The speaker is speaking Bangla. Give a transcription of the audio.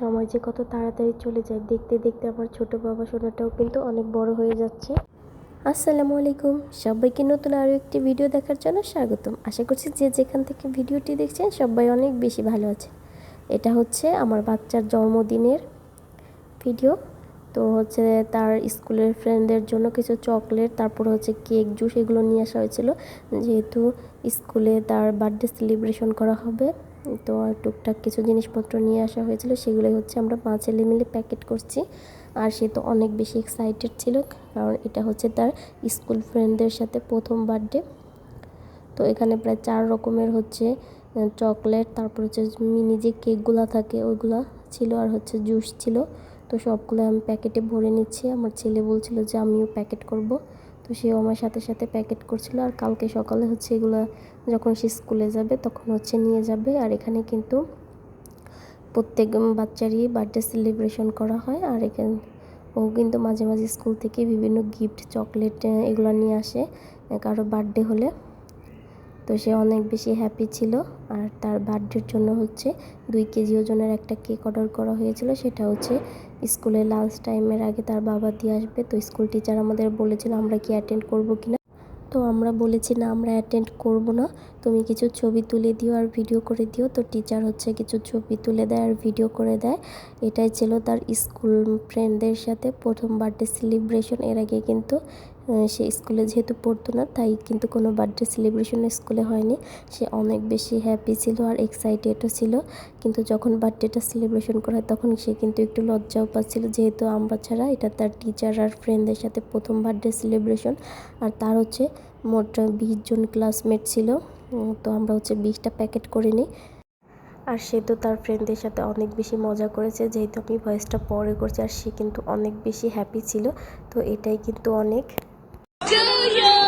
সময় যে কত তাড়াতাড়ি চলে যায়, দেখতে দেখতে আমার ছোট বাবা সোনাটাও কিন্তু অনেক বড় হয়ে যাচ্ছে। আসসালামু আলাইকুম, সবাইকে নতুন আরও একটি ভিডিও দেখার জন্য স্বাগতম। আশা করছি যে যেখান থেকে ভিডিওটি দেখছেন, সবাই অনেক বেশি ভালো আছে। এটা হচ্ছে আমার বাচ্চার জন্মদিনের ভিডিও। তো হচ্ছে তার স্কুলের ফ্রেন্ডদের জন্য কিছু চকলেট, তারপর হচ্ছে কেক, জুস এগুলো নিয়ে আসা হয়েছিল। যেহেতু স্কুলে তার বার্থডে সেলিব্রেশন করা হবে, তো টুকটাক কিছু জিনিসপত্র নিয়ে আসা হয়েছিল। সেগুলোই হচ্ছে আমরা পাঁচ ছেলে মিলে প্যাকেট করছি। আর সে তো অনেক বেশি এক্সাইটেড ছিল, কারণ এটা হচ্ছে তার স্কুল ফ্রেন্ডদের সাথে প্রথম বার্থডে। তো এখানে প্রায় চার রকমের হচ্ছে চকলেট, তারপর হচ্ছে মিনি যে কেকগুলো থাকে ওইগুলা ছিল, আর হচ্ছে জুস ছিল। তো সবগুলো আমি প্যাকেটে ভরে নিচ্ছি। আমার ছেলে বলছিল যে, আমিও প্যাকেট করব। তো সেও আমার সাথে সাথে প্যাকেট করছিল। আর কালকে সকালে হচ্ছে এগুলো যখন সে স্কুলে যাবে, তখন হচ্ছে নিয়ে যাবে। আর এখানে কিন্তু প্রত্যেক বাচ্চারই বার্থডে সেলিব্রেশন করা হয়। আর এখানে, ও কিন্তু মাঝে মাঝে স্কুল থেকে বিভিন্ন গিফট চকলেট এগুলো নিয়ে আসে। কারও বার্থডে হলে। তো সে অনেক বেশি হ্যাপি ছিল আর তার বার্থডের জন্য হচ্ছে দুই কেজি ওজনের একটা কেক অর্ডার করা হয়েছিল। সেটা হচ্ছে স্কুলে লাঞ্চ টাইমের আগে তার বাবা দিয়ে আসবে। তো স্কুল টিচার আমাদের বলেছিল, আমরা কি অ্যাটেন্ড করব কি না তো আমরা বলেছি, না, আমরা অ্যাটেন্ড করব না। তুমি কিছু ছবি তুলে দিও আর ভিডিও করে দিও। তো টিচার হচ্ছে কিছু ছবি তুলে দেয় আর ভিডিও করে দেয়। এটাই ছিল তার স্কুল ফ্রেন্ডদের সাথে প্রথম বার্থডে সেলিব্রেশন এর আগে কিন্তু সে স্কুলে যেহেতু পড়তো না, তাই কিন্তু কোনো বার্থডে সেলিব্রেশন স্কুলে হয়নি। সে অনেক বেশি হ্যাপি ছিল আর এক্সাইটেডও ছিল। কিন্তু যখন বার্থডেটা সেলিব্রেশন করা তখন সে কিন্তু একটু লজ্জাও পাচ্ছিল। যেহেতু আমরা ছাড়া, এটা তার টিচার আর ফ্রেন্ডদের সাথে প্রথম বার্থডে সেলিব্রেশন আর তার হচ্ছে মোট বিশ জন ক্লাসমেট ছিল। তো আমরা হচ্ছে বিশটা প্যাকেট করে নিই। আর সে তো তার ফ্রেন্ডদের সাথে অনেক বেশি মজা করেছে, যেহেতু আমি ভয়েসটা পরে করছি। আর সে কিন্তু অনেক বেশি হ্যাপি ছিল। তো এটাই কিন্তু অনেক। To you.